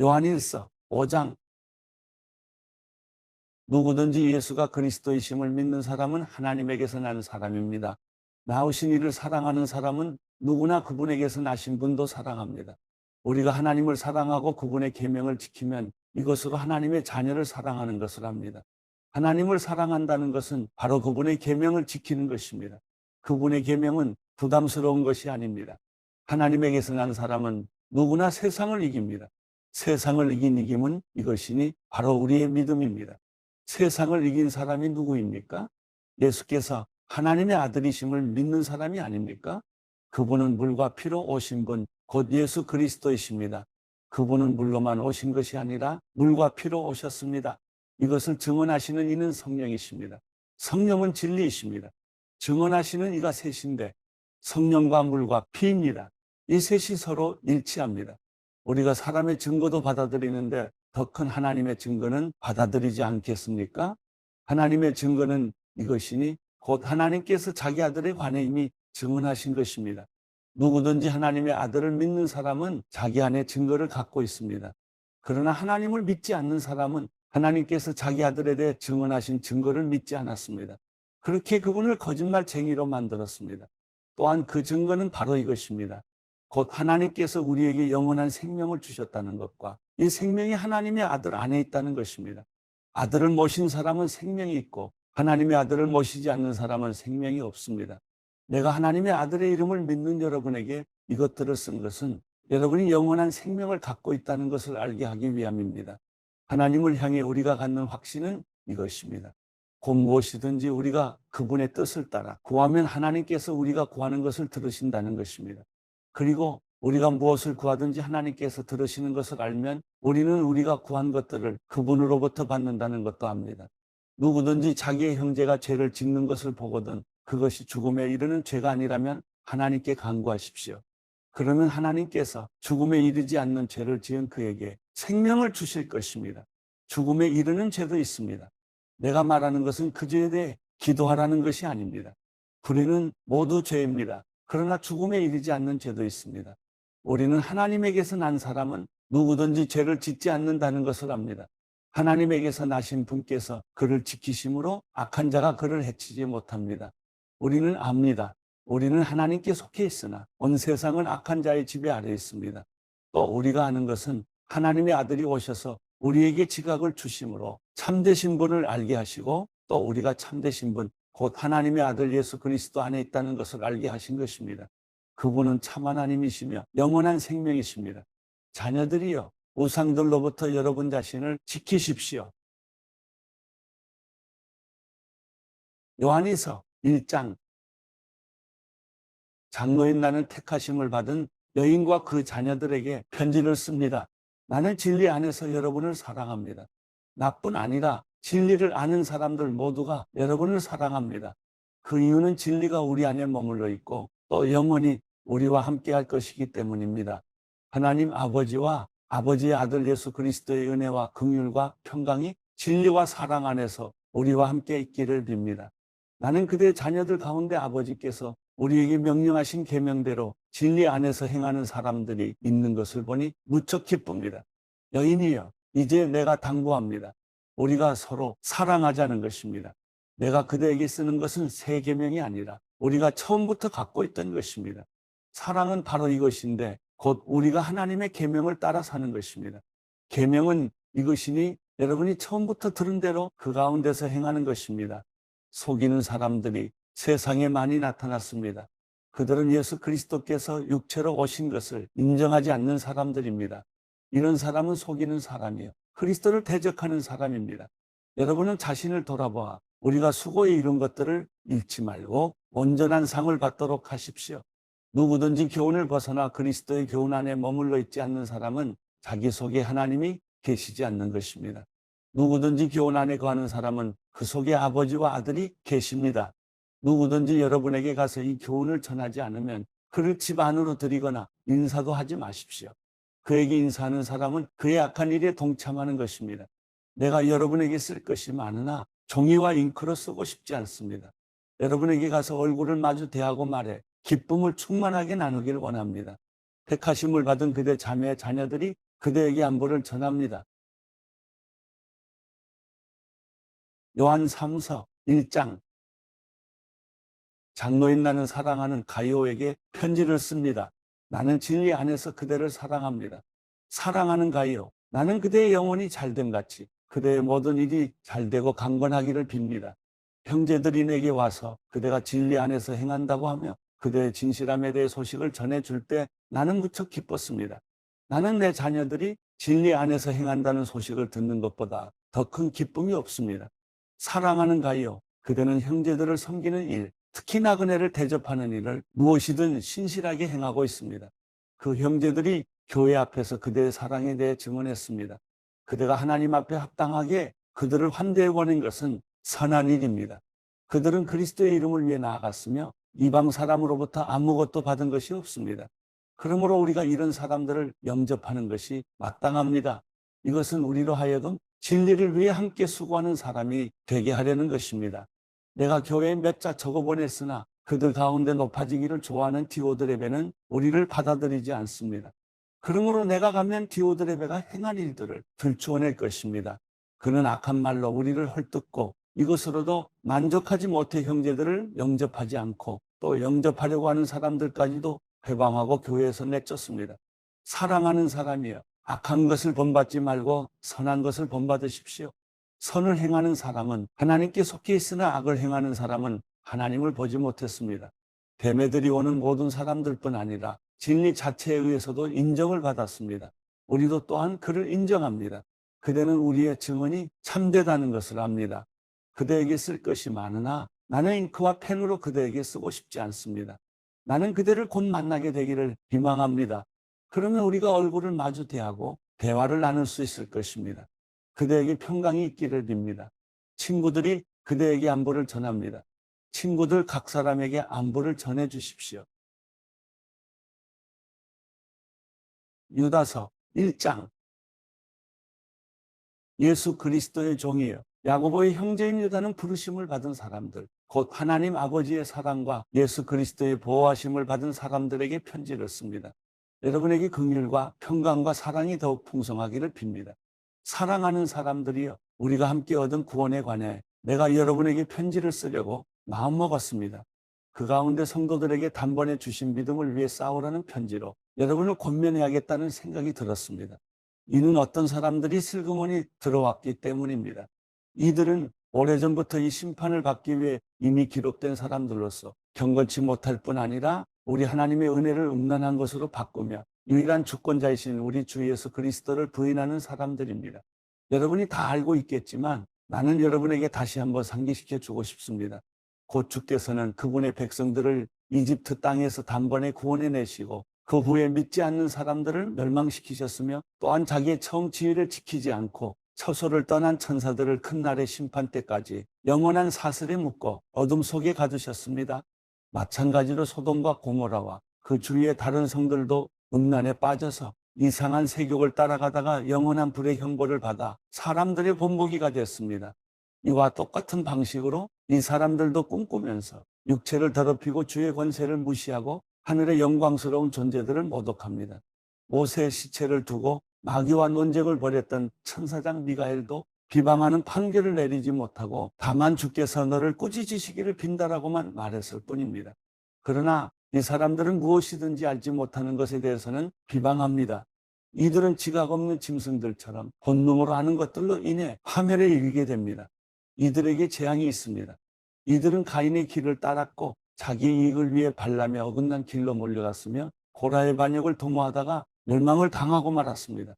요한일서 5장 누구든지 예수가 그리스도이심을 믿는 사람은 하나님에게서 난 사람입니다. 나오신 이를 사랑하는 사람은 누구나 그분에게서 나신 분도 사랑합니다. 우리가 하나님을 사랑하고 그분의 계명을 지키면 이것으로 하나님의 자녀를 사랑하는 것을 합니다. 하나님을 사랑한다는 것은 바로 그분의 계명을 지키는 것입니다. 그분의 계명은 부담스러운 것이 아닙니다. 하나님에게서 난 사람은 누구나 세상을 이깁니다. 세상을 이긴 이김은 이것이니 바로 우리의 믿음입니다. 세상을 이긴 사람이 누구입니까? 예수께서 하나님의 아들이심을 믿는 사람이 아닙니까? 그분은 물과 피로 오신 분, 곧 예수 그리스도이십니다. 그분은 물로만 오신 것이 아니라 물과 피로 오셨습니다. 이것을 증언하시는 이는 성령이십니다. 성령은 진리이십니다. 증언하시는 이가 셋인데 성령과 물과 피입니다. 이 셋이 서로 일치합니다. 우리가 사람의 증거도 받아들이는데 더 큰 하나님의 증거는 받아들이지 않겠습니까? 하나님의 증거는 이것이니 곧 하나님께서 자기 아들에 관해 이미 증언하신 것입니다. 누구든지 하나님의 아들을 믿는 사람은 자기 안에 증거를 갖고 있습니다. 그러나 하나님을 믿지 않는 사람은 하나님께서 자기 아들에 대해 증언하신 증거를 믿지 않았습니다. 그렇게 그분을 거짓말쟁이로 만들었습니다. 또한 그 증거는 바로 이것입니다. 곧 하나님께서 우리에게 영원한 생명을 주셨다는 것과 이 생명이 하나님의 아들 안에 있다는 것입니다. 아들을 모신 사람은 생명이 있고 하나님의 아들을 모시지 않는 사람은 생명이 없습니다. 내가 하나님의 아들의 이름을 믿는 여러분에게 이것들을 쓴 것은 여러분이 영원한 생명을 갖고 있다는 것을 알게 하기 위함입니다. 하나님을 향해 우리가 갖는 확신은 이것입니다. 곧 무엇이든지 우리가 그분의 뜻을 따라 구하면 하나님께서 우리가 구하는 것을 들으신다는 것입니다. 그리고 우리가 무엇을 구하든지 하나님께서 들으시는 것을 알면 우리는 우리가 구한 것들을 그분으로부터 받는다는 것도 압니다. 누구든지 자기의 형제가 죄를 짓는 것을 보거든 그것이 죽음에 이르는 죄가 아니라면 하나님께 간구하십시오. 그러면 하나님께서 죽음에 이르지 않는 죄를 지은 그에게 생명을 주실 것입니다. 죽음에 이르는 죄도 있습니다. 내가 말하는 것은 그 죄에 대해 기도하라는 것이 아닙니다. 불의는 모두 죄입니다. 그러나 죽음에 이르지 않는 죄도 있습니다. 우리는 하나님에게서 난 사람은 누구든지 죄를 짓지 않는다는 것을 압니다. 하나님에게서 나신 분께서 그를 지키심으로 악한 자가 그를 해치지 못합니다. 우리는 압니다. 우리는 하나님께 속해 있으나 온 세상은 악한 자의 지배 아래 있습니다. 또 우리가 아는 것은 하나님의 아들이 오셔서 우리에게 지각을 주심으로 참되신 분을 알게 하시고 또 우리가 참되신 분, 곧 하나님의 아들 예수 그리스도 안에 있다는 것을 알게 하신 것입니다. 그분은 참 하나님이시며 영원한 생명이십니다. 자녀들이여 우상들로부터 여러분 자신을 지키십시오. 요한이서 1장 장로인 나는 택하심을 받은 여인과 그 자녀들에게 편지를 씁니다. 나는 진리 안에서 여러분을 사랑합니다. 나뿐 아니라 진리를 아는 사람들 모두가 여러분을 사랑합니다. 그 이유는 진리가 우리 안에 머물러 있고 또 영원히 우리와 함께 할 것이기 때문입니다. 하나님 아버지와 아버지의 아들 예수 그리스도의 은혜와 긍휼과 평강이 진리와 사랑 안에서 우리와 함께 있기를 빕니다. 나는 그대 자녀들 가운데 아버지께서 우리에게 명령하신 계명대로 진리 안에서 행하는 사람들이 있는 것을 보니 무척 기쁩니다. 여인이여, 이제 내가 당부합니다. 우리가 서로 사랑하자는 것입니다. 내가 그대에게 쓰는 것은 새 계명이 아니라 우리가 처음부터 갖고 있던 것입니다. 사랑은 바로 이것인데 곧 우리가 하나님의 계명을 따라 사는 것입니다. 계명은 이것이니 여러분이 처음부터 들은 대로 그 가운데서 행하는 것입니다. 속이는 사람들이 세상에 많이 나타났습니다. 그들은 예수 그리스도께서 육체로 오신 것을 인정하지 않는 사람들입니다. 이런 사람은 속이는 사람이요. 그리스도를 대적하는 사람입니다. 여러분은 자신을 돌아보아 우리가 수고에 이룬 것들을 잃지 말고 온전한 상을 받도록 하십시오. 누구든지 교훈을 벗어나 그리스도의 교훈 안에 머물러 있지 않는 사람은 자기 속에 하나님이 계시지 않는 것입니다. 누구든지 교훈 안에 거하는 사람은 그 속에 아버지와 아들이 계십니다. 누구든지 여러분에게 가서 이 교훈을 전하지 않으면 그를 집 안으로 들이거나 인사도 하지 마십시오. 그에게 인사하는 사람은 그의 악한 일에 동참하는 것입니다. 내가 여러분에게 쓸 것이 많으나 종이와 잉크로 쓰고 싶지 않습니다. 여러분에게 가서 얼굴을 마주 대하고 말해 기쁨을 충만하게 나누기를 원합니다. 택하심을 받은 그대 자매 자녀들이 그대에게 안부를 전합니다. 요한 3서 1장 장로인 나는 사랑하는 가이오에게 편지를 씁니다. 나는 진리 안에서 그대를 사랑합니다. 사랑하는 가이오, 나는 그대의 영혼이 잘됨 같이 그대의 모든 일이 잘되고 강건하기를 빕니다. 형제들이 내게 와서 그대가 진리 안에서 행한다고 하며 그대의 진실함에 대해 소식을 전해줄 때 나는 무척 기뻤습니다. 나는 내 자녀들이 진리 안에서 행한다는 소식을 듣는 것보다 더 큰 기쁨이 없습니다. 사랑하는 가이오, 그대는 형제들을 섬기는 일, 특히 나그네를 대접하는 일을 무엇이든 신실하게 행하고 있습니다. 그 형제들이 교회 앞에서 그대의 사랑에 대해 증언했습니다. 그대가 하나님 앞에 합당하게 그들을 환대해 보낸 것은 선한 일입니다. 그들은 그리스도의 이름을 위해 나아갔으며 이방 사람으로부터 아무것도 받은 것이 없습니다. 그러므로 우리가 이런 사람들을 영접하는 것이 마땅합니다. 이것은 우리로 하여금 진리를 위해 함께 수고하는 사람이 되게 하려는 것입니다. 내가 교회에 몇 자 적어 보냈으나 그들 가운데 높아지기를 좋아하는 디오드레베는 우리를 받아들이지 않습니다. 그러므로 내가 가면 디오드레베가 행한 일들을 들추어낼 것입니다. 그는 악한 말로 우리를 헐뜯고 이것으로도 만족하지 못해 형제들을 영접하지 않고 또 영접하려고 하는 사람들까지도 회방하고 교회에서 내쫓습니다. 사랑하는 사람이여 악한 것을 본받지 말고 선한 것을 본받으십시오. 선을 행하는 사람은 하나님께 속해 있으나 악을 행하는 사람은 하나님을 보지 못했습니다. 대매들이 오는 모든 사람들뿐 아니라 진리 자체에 의해서도 인정을 받았습니다. 우리도 또한 그를 인정합니다. 그대는 우리의 증언이 참되다는 것을 압니다. 그대에게 쓸 것이 많으나 나는 잉크와 펜으로 그대에게 쓰고 싶지 않습니다. 나는 그대를 곧 만나게 되기를 희망합니다. 그러면 우리가 얼굴을 마주 대하고 대화를 나눌 수 있을 것입니다. 그대에게 평강이 있기를 빕니다. 친구들이 그대에게 안부를 전합니다. 친구들 각 사람에게 안부를 전해 주십시오. 유다서 1장 예수 그리스도의 종이에요. 야고보의 형제인 유다는 부르심을 받은 사람들, 곧 하나님 아버지의 사랑과 예수 그리스도의 보호하심을 받은 사람들에게 편지를 씁니다. 여러분에게 긍휼과 평강과 사랑이 더욱 풍성하기를 빕니다. 사랑하는 사람들이여 우리가 함께 얻은 구원에 관해 내가 여러분에게 편지를 쓰려고 마음먹었습니다. 그 가운데 성도들에게 단번에 주신 믿음을 위해 싸우라는 편지로 여러분을 권면해야겠다는 생각이 들었습니다. 이는 어떤 사람들이 슬그머니 들어왔기 때문입니다. 이들은 오래전부터 이 심판을 받기 위해 이미 기록된 사람들로서 경건치 못할 뿐 아니라 우리 하나님의 은혜를 음란한 것으로 바꾸며 유일한 주권자이신 우리 주 예수 그리스도를 부인하는 사람들입니다. 여러분이 다 알고 있겠지만 나는 여러분에게 다시 한번 상기시켜 주고 싶습니다. 곧 주께서는 그분의 백성들을 이집트 땅에서 단번에 구원해 내시고 그 후에 믿지 않는 사람들을 멸망시키셨으며 또한 자기의 처음 지위를 지키지 않고 처소를 떠난 천사들을 큰 날의 심판 때까지 영원한 사슬에 묶어 어둠 속에 가두셨습니다. 마찬가지로 소돔과 고모라와 그 주위의 다른 성들도 음란에 빠져서 이상한 세욕을 따라가다가 영원한 불의 형벌을 받아 사람들의 본보기가 됐습니다. 이와 똑같은 방식으로 이 사람들도 꿈꾸면서 육체를 더럽히고 주의 권세를 무시하고 하늘의 영광스러운 존재들을 모독합니다. 모세의 시체를 두고 마귀와 논쟁을 벌였던 천사장 미가엘도 비방하는 판결을 내리지 못하고 다만 주께서 너를 꾸짖으시기를 빈다라고만 말했을 뿐입니다. 그러나 이 사람들은 무엇이든지 알지 못하는 것에 대해서는 비방합니다. 이들은 지각 없는 짐승들처럼 본능으로 하는 것들로 인해 파멸에 이르게 됩니다. 이들에게 재앙이 있습니다. 이들은 가인의 길을 따랐고 자기 이익을 위해 발람에 어긋난 길로 몰려갔으며 고라의 반역을 도모하다가 멸망을 당하고 말았습니다.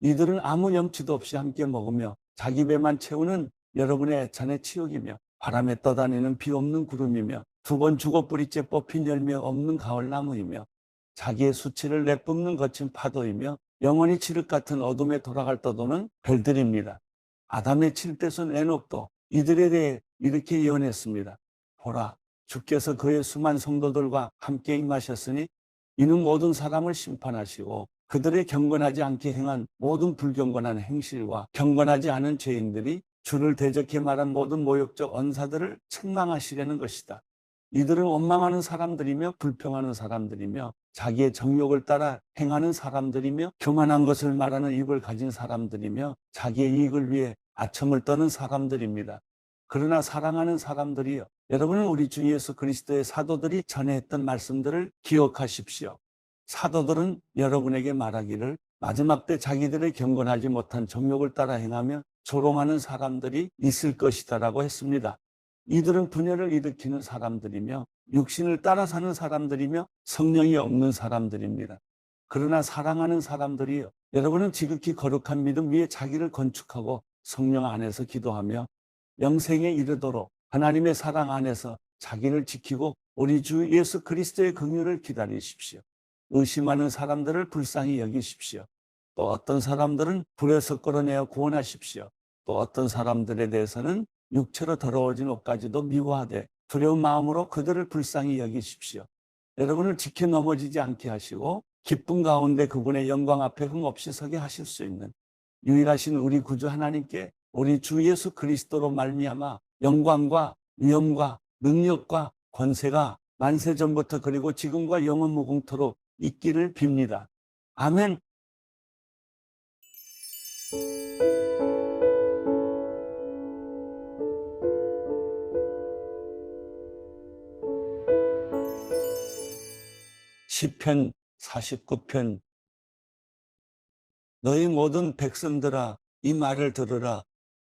이들은 아무 염치도 없이 함께 먹으며 자기 배만 채우는 여러분의 애찬의 치욕이며 바람에 떠다니는 비 없는 구름이며 두 번 죽어 뿌리째 뽑힌 열매 없는 가을나무이며 자기의 수치를 내뿜는 거친 파도이며 영원히 칠흑 같은 어둠에 돌아갈 떠도는 별들입니다. 아담의 칠대손 에녹도 이들에 대해 이렇게 예언했습니다. 보라, 주께서 그의 수만 성도들과 함께 임하셨으니 이는 모든 사람을 심판하시고 그들의 경건하지 않게 행한 모든 불경건한 행실과 경건하지 않은 죄인들이 주를 대적해 말한 모든 모욕적 언사들을 책망하시려는 것이다. 이들은 원망하는 사람들이며 불평하는 사람들이며 자기의 정욕을 따라 행하는 사람들이며 교만한 것을 말하는 입을 가진 사람들이며 자기의 이익을 위해 아첨을 떠는 사람들입니다. 그러나 사랑하는 사람들이요. 여러분은 우리 주 예수 그리스도의 사도들이 전해했던 말씀들을 기억하십시오. 사도들은 여러분에게 말하기를 마지막 때 자기들의 경건하지 못한 정욕을 따라 행하며 조롱하는 사람들이 있을 것이다라고 했습니다. 이들은 분열을 일으키는 사람들이며 육신을 따라 사는 사람들이며 성령이 없는 사람들입니다. 그러나 사랑하는 사람들이요. 여러분은 지극히 거룩한 믿음 위에 자기를 건축하고 성령 안에서 기도하며 영생에 이르도록 하나님의 사랑 안에서 자기를 지키고 우리 주 예수 그리스도의 긍휼을 기다리십시오. 의심하는 사람들을 불쌍히 여기십시오. 또 어떤 사람들은 불에서 끌어내어 구원하십시오. 또 어떤 사람들에 대해서는 육체로 더러워진 옷까지도 미워하되 두려운 마음으로 그들을 불쌍히 여기십시오. 여러분을 지켜 넘어지지 않게 하시고 기쁨 가운데 그분의 영광 앞에 흠없이 서게 하실 수 있는 유일하신 우리 구주 하나님께 우리 주 예수 그리스도로 말미암아 영광과 위엄과 능력과 권세가 만세 전부터 그리고 지금과 영원 무궁토록 있기를 빕니다. 아멘. 시편 49편. 너희 모든 백성들아 이 말을 들으라.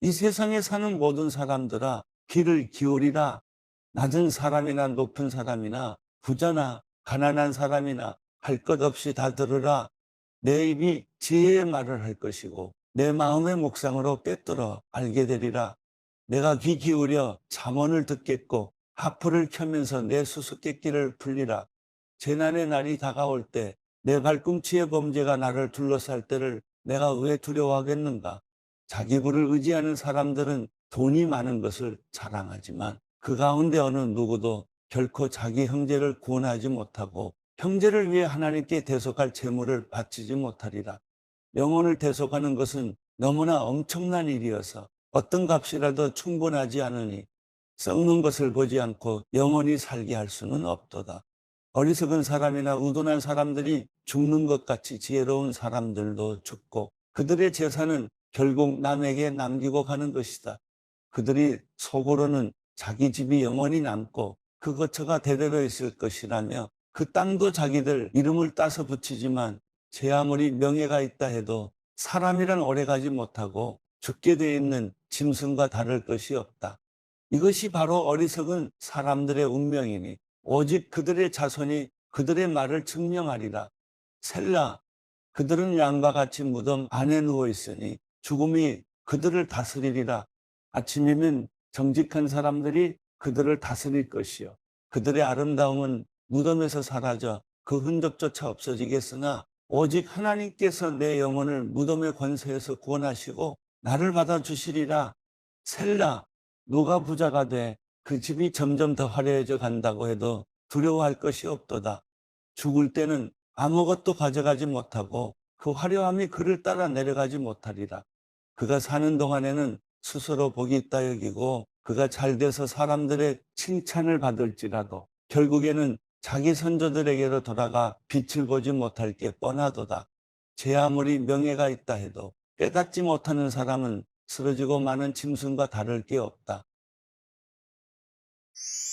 이 세상에 사는 모든 사람들아 귀를 기울이라. 낮은 사람이나 높은 사람이나 부자나 가난한 사람이나 할 것 없이 다 들으라. 내 입이 지혜의 말을 할 것이고 내 마음의 묵상으로 꿰뚫어 알게 되리라. 내가 귀 기울여 잠언을 듣겠고 하프를 켜면서 내 수수께끼를 풀리라 재난의 날이 다가올 때 내 발꿈치의 범죄가 나를 둘러쌀 때를 내가 왜 두려워하겠는가? 자기 부를 의지하는 사람들은 돈이 많은 것을 자랑하지만 그 가운데 어느 누구도 결코 자기 형제를 구원하지 못하고 형제를 위해 하나님께 대속할 재물을 바치지 못하리라. 영혼을 대속하는 것은 너무나 엄청난 일이어서 어떤 값이라도 충분하지 않으니 썩는 것을 보지 않고 영원히 살게 할 수는 없도다. 어리석은 사람이나 우둔한 사람들이 죽는 것 같이 지혜로운 사람들도 죽고 그들의 재산은 결국 남에게 남기고 가는 것이다. 그들이 속으로는 자기 집이 영원히 남고 그 거처가 대대로 있을 것이라며 그 땅도 자기들 이름을 따서 붙이지만 제 아무리 명예가 있다 해도 사람이란 오래가지 못하고 죽게 돼 있는 짐승과 다를 것이 없다. 이것이 바로 어리석은 사람들의 운명이니 오직 그들의 자손이 그들의 말을 증명하리라. 셀라, 그들은 양과 같이 무덤 안에 누워 있으니 죽음이 그들을 다스리리라. 아침이면 정직한 사람들이 그들을 다스릴 것이요. 그들의 아름다움은 무덤에서 사라져 그 흔적조차 없어지겠으나 오직 하나님께서 내 영혼을 무덤의 권세에서 구원하시고 나를 받아주시리라. 셀라, 누가 부자가 돼 그 집이 점점 더 화려해져 간다고 해도 두려워할 것이 없도다. 죽을 때는 아무것도 가져가지 못하고 그 화려함이 그를 따라 내려가지 못하리라. 그가 사는 동안에는 스스로 복이 있다 여기고 그가 잘 돼서 사람들의 칭찬을 받을지라도 결국에는 자기 선조들에게로 돌아가 빛을 보지 못할 게 뻔하도다. 제 아무리 명예가 있다 해도 깨닫지 못하는 사람은 쓰러지고 많은 짐승과 다를 게 없다. you